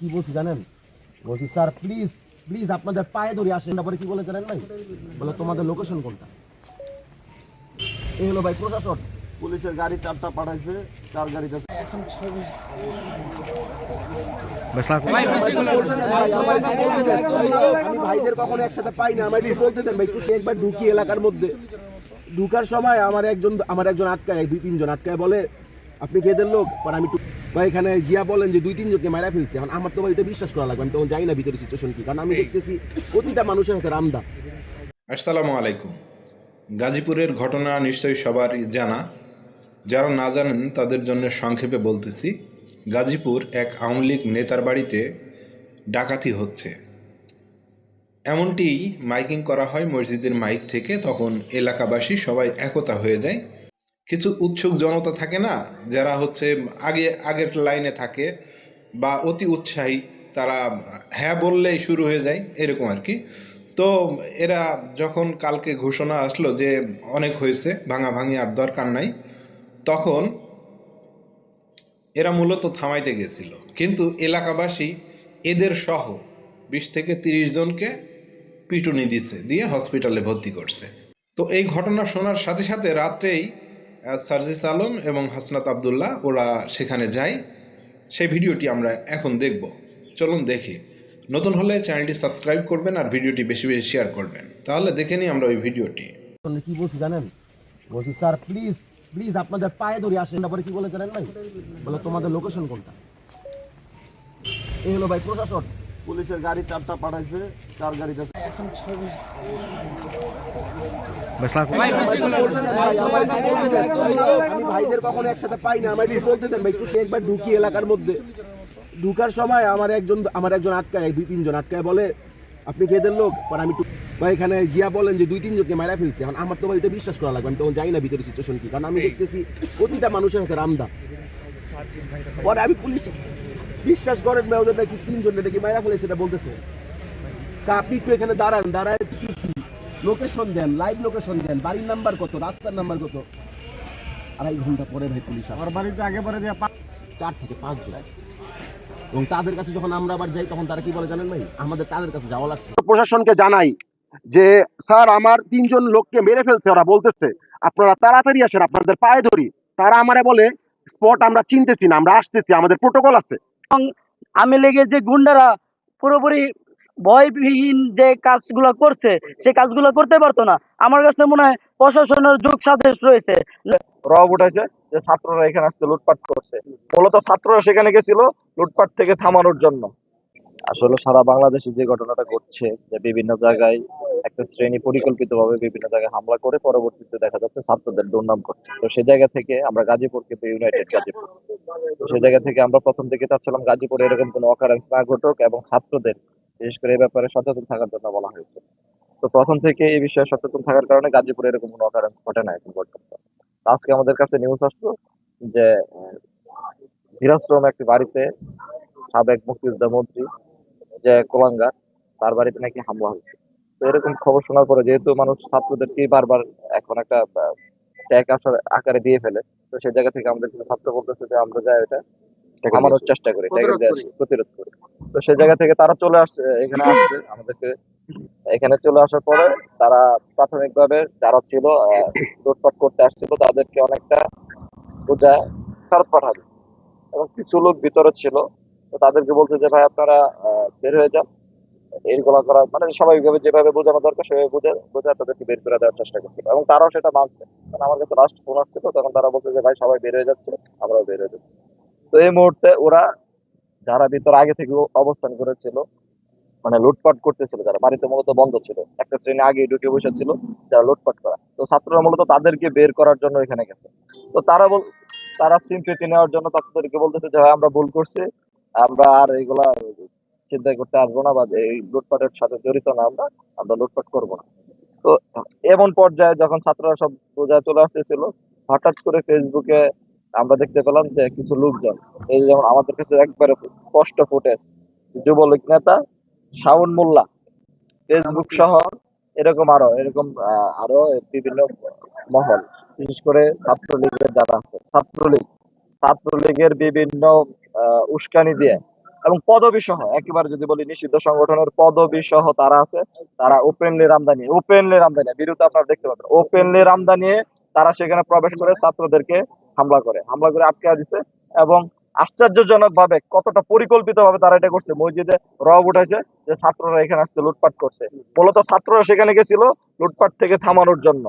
কি বলছি জানেন? বলছি স্যার প্লিজ প্লিজ আপনাদের পায়ে ধরে আসেন। তারপরে কি বলে জানেন ভাই? বলে তোমাদের লোকেশন কোনটা? এই হলো ভাই প্রশাসন। পুলিশের গাড়ি চারটা পাঠাইছে চার গাড়িতে এখন ছবি আমি ভাইদের কখনো একসাথে পাই না আমার বলতে দেন ভাই একটু একবার ঢুকি এলাকার মধ্যে। ঢুকার সময় আমার একজন আমার একজন আটকায় দুই তিনজন আটকায় বলে আপনি কেদের লোক? পর আমি ভাই এখানে জিয়া বলেন যে দুই তিনজনকে মারা ফেলছে। এখন আমার তো ভাই এটা বিশ্বাস করা লাগবে আমি তখন জানি না ভিতরে সিচুয়েশন কি। কারণ আমি দেখতেছি প্রতিটা মানুষের হাতে রামদা। আসসালামু আলাইকুম। গাজীপুরের ঘটনা নিশ্চয়ই সবার জানা। যারা না জানেন তাদের জন্য সংক্ষেপে বলতেছি গাজীপুর এক আওয়ামী লীগ নেতার বাড়িতে ডাকাতি হচ্ছে। এমনটি মাইকিং করা হয় মসজিদের মাইক থেকে তখন এলাকাবাসী সবাই একতা হয়ে যায়। কিছু উৎসুক জনতা থাকে না, যারা হচ্ছে আগে, আগের লাইনে থাকে বা অতি উৎসাহী, তারা হ্যাঁ বললেই শুরু হয়ে যায়, এরকম আর কি। তো এরা যখন কালকে ঘোষণা আসলো যে অনেক হয়েছে, ভাঙা ভাঙি আর দরকার নাই, তখন এরা মূলত থামাইতে গেছিল। কিন্তু এলাকাবাসী এদের সহ বিশ থেকে তিরিশ জনকে পিটুনি দিছে, দিয়ে হসপিটালে ভর্তি করছে। তো এই ঘটনা শোনার সাথে সাথে রাত্রেই সার্জিস আলম এবং হাসনাত আবদুল্লাহ, ওরা সেখানে যায়। সেই ভিডিওটি আমরা এখন দেখব। চলুন দেখি। নতুন হলে চ্যানেলটি সাবস্ক্রাইব করবেন আর ভিডিওটি বেশি বেশি শেয়ার করবেন। তাহলে দেখে নিই আমরা ওই ভিডিওটি। কি বলছি জানেন? বলছি, স্যার প্লিজ প্লিজ আপনাদের পায়ে ধরে আসেন। তারপরে কি বলে জানেন ভাই? বলে, তোমাদের লোকেশন কোনটা? এই হলো ভাই প্রশাসন। পুলিশের গাড়ি চারটা পাঠাইছে চার গাড়িতে এখন ছবি আমি ভাইদের কখনো একসাথে পাই না আমার বলতে দেন ভাই একটু সে একবার ঢুকি এলাকার মধ্যে। ঢুকার সময় আমার একজন আমার একজন আটকায় দুই তিনজন আটকায় বলে আপনি কেদের লোক? পর আমি ভাই এখানে জিয়া বলেন যে দুই তিনজনকে মারা ফেলছে। এখন আমার তো ভাই এটা বিশ্বাস করা লাগবে আমি তখন জানি না ভিতরে সিচুয়েশন কি। কারণ আমি দেখতেছি প্রতিটা মানুষের হাতে রামদা। পরে আমি পুলিশ বিশ্বাস করেন ভাই ওদের নাকি তিনজন নাকি মারা ফেলেছে এটা বলতেছে। তা আপনি একটু এখানে দাঁড়ান দাঁড়ায় লোকেশন দেন লাইভ লোকেশন দেন বাড়ির নাম্বার কত রাস্তার নাম্বার কত? আড়াই ঘণ্টা পরে ভাই পুলিশ আমার বাড়িতে আগে পরে দিয়ে চার থেকে পাঁচ জন এবং তাদের কাছে যখন আমরা আবার যাই তখন তারা কি বলে জানেন ভাই? আমাদের তাদের কাছে যাওয়া লাগছে। প্রশাসনকে জানাই যে স্যার আমার তিনজন লোককে মেরে ফেলছে ওরা বলতেছে আপনারা তাড়াতাড়ি আসেন আপনাদের পায়ে ধরি। তারা আমারে বলে স্পট আমরা চিনতেছি না আমরা আসতেছি আমাদের প্রোটোকল আছে। আমি লেগে যে গুন্ডারা পুরোপুরি ভয়বিহীন যে কাজগুলো করছে, সেই কাজগুলো করতে পারতো না। আমার কাছে মনে হয় প্রশাসনের যোগ সাদেশ রয়েছে। রব উঠেছে যে ছাত্ররা এখানে আসছে, লুটপাট করছে। মূলত ছাত্ররা সেখানে গেছিল লুটপাট থেকে থামানোর জন্য। আসলে সারা বাংলাদেশে যে ঘটনাটা ঘটছে, যে বিভিন্ন জায়গায় একটা শ্রেণি পরিকল্পিতভাবে বিভিন্ন জায়গায় হামলা করে পরবর্তীতে দেখা যাচ্ছে ছাত্রদের দুর্নাম করছে। তো সেই জায়গা থেকে আমরা গাজীপুর কিন্তু ইউনাইটেড গাজীপুর। সেই জায়গা থেকে আমরা প্রথম থেকে চাচ্ছিলাম গাজীপুরে এরকম কোনো অকারেন্স না ঘটুক এবং ছাত্রদের বিশেষ করে এই ব্যাপারে সচেতন থাকার জন্য বলা হয়েছে। তো প্রথম থেকে এই বিষয়ে সচেতন থাকার কারণে গাজীপুরে এরকম কোনো অকারেন্স ঘটে না এখন পর্যন্ত আজকে আমাদের কাছে নিউজ আসলো যে আহ, ধীরাশ্রম একটি বাড়িতে সাবেক মুক্তিযোদ্ধা মন্ত্রী যে কোলাঙ্গার তার বাড়িতে নাকি হামলা হয়েছে। তো এরকম খবর শোনার পরে যেহেতু মানুষ ছাত্রদেরকে বারবার এখন একটা ট্যাগ আসার আকারে দিয়ে ফেলে তো সেই জায়গা থেকে আমাদের কিছু ছাত্র বলতেছে যে আমরা যাই এটা থামানোর চেষ্টা করি ট্যাগের প্রতিরোধ করি। তো সেই জায়গা থেকে তারা চলে আসছে এখানে আসছে আমাদেরকে এখানে চলে আসার পরে তারা প্রাথমিকভাবে যারা ছিল লুটপাট করতে আসছিল তাদেরকে অনেকটা বোঝা ফেরত পাঠাবে। এবং কিছু লোক ভিতরে ছিল তো তাদেরকে বলছে যে ভাই আপনারা বের হয়ে যান। এইগুলো করা মানে স্বাভাবিকভাবে যেভাবে বোঝানো দরকার, সেভাবে বুঝে, বোঝা তাদেরকে বের করে দেওয়ার চেষ্টা করছিল এবং তারাও সেটা মানছে। কারণ আমার কাছে লাস্ট ফোন আসছিল, তখন তারা বলছে যে, ভাই, সবাই বের হয়ে যাচ্ছে, আমরাও বের হয়ে যাচ্ছি। তো এই মুহূর্তে ওরা যারা ভিতরে আগে থেকে অবস্থান করেছিল মানে লুটপাট করতেছিল, যারা বাড়িতে মূলত বন্ধ ছিল, একটা শ্রেণি আগে ঢুকে বসে ছিল, যারা লুটপাট করা, তো ছাত্ররা মূলত তাদেরকে বের করার জন্য এখানে গেছে। তো তারা বল, তারা সিম্পেতি নেওয়ার জন্য তাদেরকে বলতেছে যে আমরা ভুল করছি, আমরা আর এগুলা চিন্তা করতে আসব না বা এই লুটপাটের সাথে জড়িত না আমরা আমরা লুটপাট করব না। তো এমন পর্যায়ে যখন ছাত্ররা সব বোঝায় চলে আসতেছিল হঠাৎ করে ফেসবুকে আমরা দেখতে পেলাম যে কিছু লোকজন এই যেমন আমাদের কাছে একবারে স্পষ্ট ফুটেজ যুবলীগ নেতা শাওন মোল্লা ফেসবুক সহ এরকম আরও এরকম আরও বিভিন্ন মহল বিশেষ করে ছাত্রলীগের যারা আছে ছাত্রলীগ ছাত্রলীগের বিভিন্ন উস্কানি দিয়ে এবং পদবি সহ, একেবারে যদি বলি নিষিদ্ধ সংগঠনের পদবি সহ তারা আছে, তারা ওপেনলি রামদানি ওপেনলি রামদানি বিরুদ্ধে আপনারা দেখতে পাবেন। ওপেনলি রামদানি তারা সেখানে প্রবেশ করে ছাত্রদেরকে হামলা করে হামলা করে আটকে দিচ্ছে এবং আশ্চর্যজনক ভাবে কতটা পরিকল্পিত ভাবে তারা এটা করছে, মসজিদে রব উঠাইছে যে ছাত্ররা এখানে আসছে, লুটপাট করছে। মূলত ছাত্ররা সেখানে গেছিল লুটপাট থেকে থামানোর জন্য।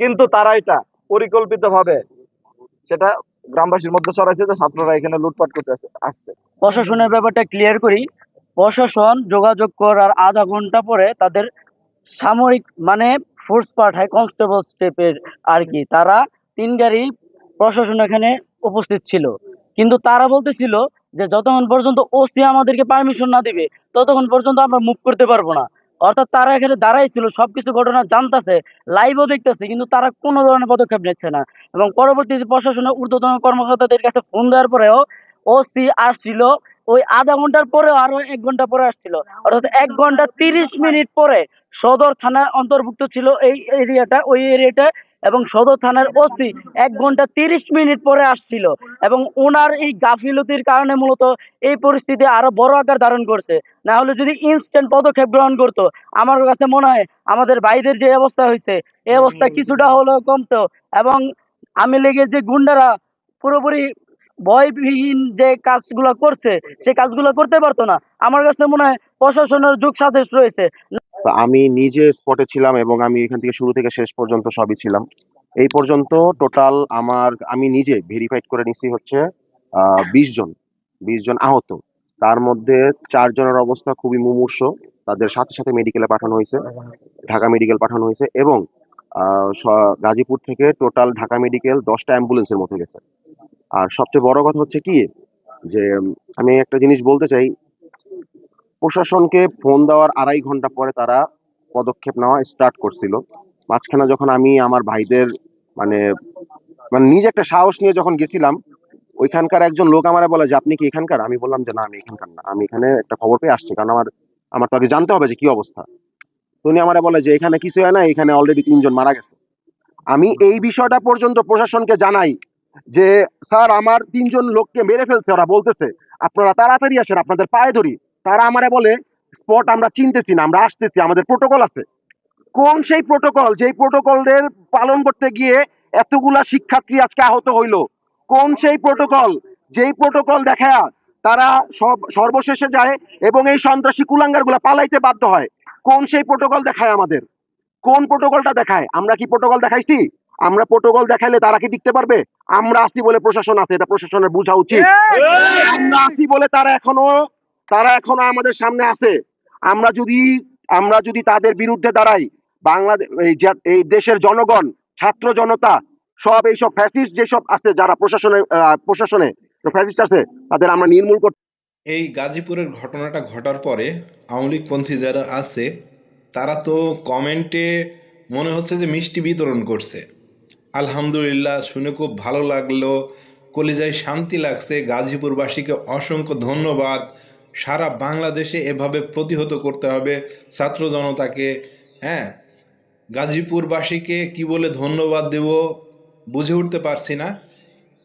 কিন্তু তারা এটা পরিকল্পিত ভাবে সেটা গ্রামবাসীর মধ্যে ছড়াইছে যে ছাত্ররা এখানে লুটপাট করতে আসছে। প্রশাসনের ব্যাপারটা ক্লিয়ার করি। প্রশাসন যোগাযোগ করার আধা ঘণ্টা পরে তাদের সামরিক মানে ফোর্স পাঠায় কনস্টেবল স্টেপের আর কি। তারা তিন গাড়ি প্রশাসন এখানে উপস্থিত ছিল। কিন্তু তারা বলতেছিল যে যতক্ষণ পর্যন্ত ওসি আমাদেরকে পারমিশন না দিবে, ততক্ষণ পর্যন্ত আমরা মুভ করতে পারব না। অর্থাৎ তারা এখানে দাঁড়াই ছিল সবকিছু ঘটনা জানতাছে লাইভও দেখতেছে, কিন্তু তারা কোনো ধরনের পদক্ষেপ নিচ্ছে না। এবং পরবর্তীতে প্রশাসনের ঊর্ধ্বতন কর্মকর্তাদের কাছে ফোন দেওয়ার পরেও ওসি আসছিল, ওই আধা ঘণ্টার পরে আরও এক ঘণ্টা পরে আসছিল। অর্থাৎ এক ঘণ্টা তিরিশ মিনিট পরে সদর থানার অন্তর্ভুক্ত ছিল এই এরিয়াটা, ওই এরিয়াটা, এবং সদর থানার ওসি এক ঘণ্টা তিরিশ মিনিট পরে আসছিল। এবং ওনার এই গাফিলতির কারণে মূলত এই পরিস্থিতি আরও বড় আকার ধারণ করছে। না হলে যদি ইনস্ট্যান্ট পদক্ষেপ গ্রহণ করতো, আমার কাছে মনে হয় আমাদের ভাইদের যে অবস্থা হয়েছে, এই অবস্থা কিছুটা হলেও কমতো। এবং আমি লেগে যে গুন্ডারা পুরোপুরি ভয়বিহীন যে কাজগুলো করছে সেই কাজগুলো করতে পারতো না। আমার কাছে মনে হয় প্রশাসনের যোগ সাদেশ রয়েছে। আমি নিজে স্পটে ছিলাম এবং আমি এখান থেকে শুরু থেকে শেষ পর্যন্ত সবই ছিলাম। এই পর্যন্ত টোটাল আমার, আমি নিজে ভেরিফাইড করে নিছি হচ্ছে বিশ জন বিশ জন আহত। তার মধ্যে চারজনের অবস্থা খুবই মুমূর্ষ। তাদের সাথে সাথে মেডিকেলে পাঠানো হয়েছে, ঢাকা মেডিকেল পাঠানো হয়েছে এবং গাজীপুর থেকে টোটাল ঢাকা মেডিকেল দশটা অ্যাম্বুলেন্সের মতো গেছে। আর সবচেয়ে বড় কথা হচ্ছে কি, যে আমি একটা জিনিস বলতে চাই। প্রশাসনকে ফোন দেওয়ার আড়াই ঘণ্টা পরে তারা পদক্ষেপ নেওয়া স্টার্ট করছিল। মাঝখানে যখন আমি আমার ভাইদের মানে মানে নিজে একটা সাহস নিয়ে যখন গেছিলাম, ওইখানকার একজন লোক আমারে বলে যে, আপনি কি এখানকার? আমি বললাম যে, না, আমি এখানকার না। আমি এখানে একটা খবর পেয়ে আসছি। কারণ আমার আমার তো আগে জানতে হবে যে কি অবস্থা। উনি আমারে বলে যে, এখানে কিছু হয় না। এখানে অলরেডি তিনজন মারা গেছে। আমি এই বিষয়টা পর্যন্ত প্রশাসনকে জানাই। যে, স্যার, আমার তিনজন লোককে মেরে ফেলছে, ওরা বলতেছে, আপনারা তাড়াতাড়ি আসেন, আপনাদের পায়ে ধরি। তারা আমারে বলে, স্পট আমরা চিনতেছি না, আমরা আসতেছি, আমাদের প্রোটোকল আছে। কোন সেই প্রোটোকল? যেই প্রোটোকলের পালন করতে গিয়ে এতগুলা শিক্ষার্থী আজকে আহত হইল। কোন সেই প্রোটোকল? যেই প্রোটোকল দেখায় তারা সব, সর্বশেষে যায় এবং এই সন্ত্রাসী কুলাঙ্গারগুলা পালাইতে বাধ্য হয়। কোন সেই প্রোটোকল দেখায় আমাদের? কোন প্রোটোকলটা দেখায়? আমরা কি প্রোটোকল দেখাইছি? আমরা প্রোটোকল দেখাইলে তারা কি টিকতে পারবে? আমরা আসি বলে প্রশাসন আছে এটা প্রশাসনের বোঝা উচিত। আমরা আসি বলে তারা এখনও তারা এখনও আমাদের সামনে আছে। আমরা যদি আমরা যদি তাদের বিরুদ্ধে দাঁড়াই বাংলাদেশ এই দেশের জনগণ ছাত্র জনতা সব এইসব ফ্যাসিস্ট যেসব আছে যারা প্রশাসনে প্রশাসনে ফ্যাসিস্ট আছে তাদের আমরা নির্মূল করতে এই গাজীপুরের ঘটনাটা ঘটার পরে আওয়ামী লীগপন্থী যারা আছে তারা তো কমেন্টে মনে হচ্ছে যে মিষ্টি বিতরণ করছে। আলহামদুলিল্লাহ, শুনে খুব ভালো লাগল। কলিজায় শান্তি লাগছে। গাজীপুরবাসীকে অসংখ্য ধন্যবাদ। সারা বাংলাদেশে এভাবে প্রতিহত করতে হবে ছাত্র জনতাকে। হ্যাঁ গাজীপুরবাসীকে কি বলে ধন্যবাদ দেব বুঝে উঠতে পারছি না।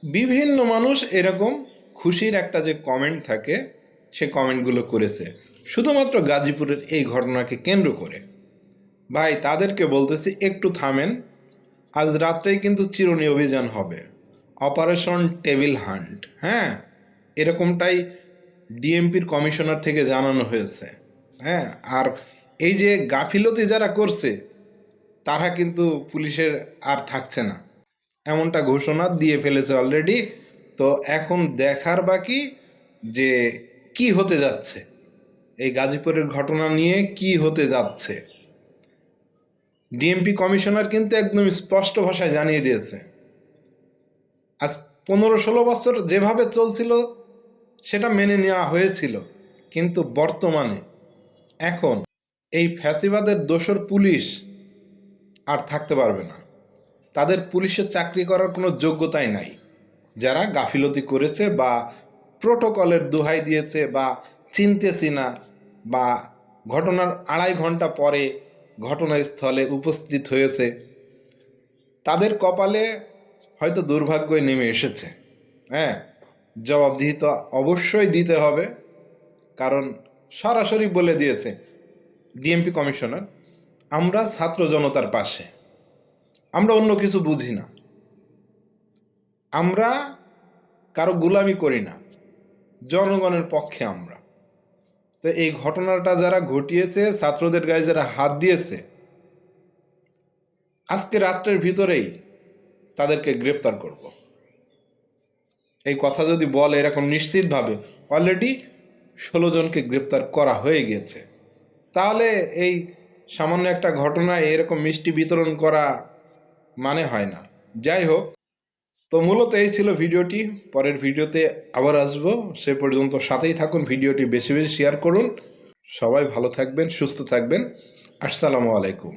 বিভিন্ন মানুষ এরকম খুশির একটা যে কমেন্ট থাকে, সে কমেন্টগুলো করেছে। শুধুমাত্র গাজীপুরের এই ঘটনাকে কেন্দ্র করে। ভাই, তাদেরকে বলতেছি, একটু থামেন। আজ রাত্রেই কিন্তু চিরুনি অভিযান হবে। অপারেশন টেবিল হান্ট হ্যাঁ? এরকমটাই ডিএমপির কমিশনার থেকে জানানো হয়েছে হ্যাঁ? আর এই যে গাফিলতি যারা করছে, তারা কিন্তু পুলিশের আর থাকছে না। এমনটা ঘোষণা দিয়ে ফেলেছে অলরেডি তো এখন দেখার বাকি যে কি হতে যাচ্ছে, এই গাজীপুরের ঘটনা নিয়ে কি হতে যাচ্ছে। ডিএমপি কমিশনার কিন্তু একদম স্পষ্ট ভাষায় জানিয়ে দিয়েছে। আজ পনেরো ষোলো বছর যেভাবে চলছিল, সেটা মেনে নেওয়া হয়েছিল। কিন্তু বর্তমানে এখন এই ফ্যাসিবাদের দোসর পুলিশ আর থাকতে পারবে না। তাদের পুলিশের চাকরি করার কোনো যোগ্যতাই নাই। যারা গাফিলতি করেছে বা প্রোটোকলের দোহাই দিয়েছে বা চিনতেছি না বা ঘটনার আড়াই ঘণ্টা পরে ঘটনাস্থলে উপস্থিত হয়েছে। তাদের কপালে হয়তো দুর্ভাগ্যই নেমে এসেছে। হ্যাঁ জবাবদিহি তো অবশ্যই দিতে হবে। কারণ সরাসরি বলে দিয়েছে ডিএমপি কমিশনার, আমরা ছাত্র জনতার পাশে। আমরা অন্য কিছু বুঝি না। আমরা কারও গুলামি করি না। জনগণের পক্ষে আমরা। তো এই ঘটনাটা যারা ঘটিয়েছে, ছাত্রদের গায়ে যারা হাত দিয়েছে, আজকে রাত্রের ভিতরেই তাদেরকে গ্রেপ্তার করব। এই কথা যদি বলে এরকম নিশ্চিতভাবে অলরেডি ষোলো জনকে গ্রেপ্তার করা হয়ে গেছে, তাহলে এই সামান্য একটা ঘটনায় এরকম মিষ্টি বিতরণ করা মানে হয় না। যাই হোক তো মূলত এই ছিল ভিডিওটি। পরের ভিডিওতে আবার আসব। সে পর্যন্ত সাথেই থাকুন, ভিডিওটি বেশি বেশি শেয়ার করুন। সবাই ভালো থাকবেন, সুস্থ থাকবেন। আসসালামু আলাইকুম।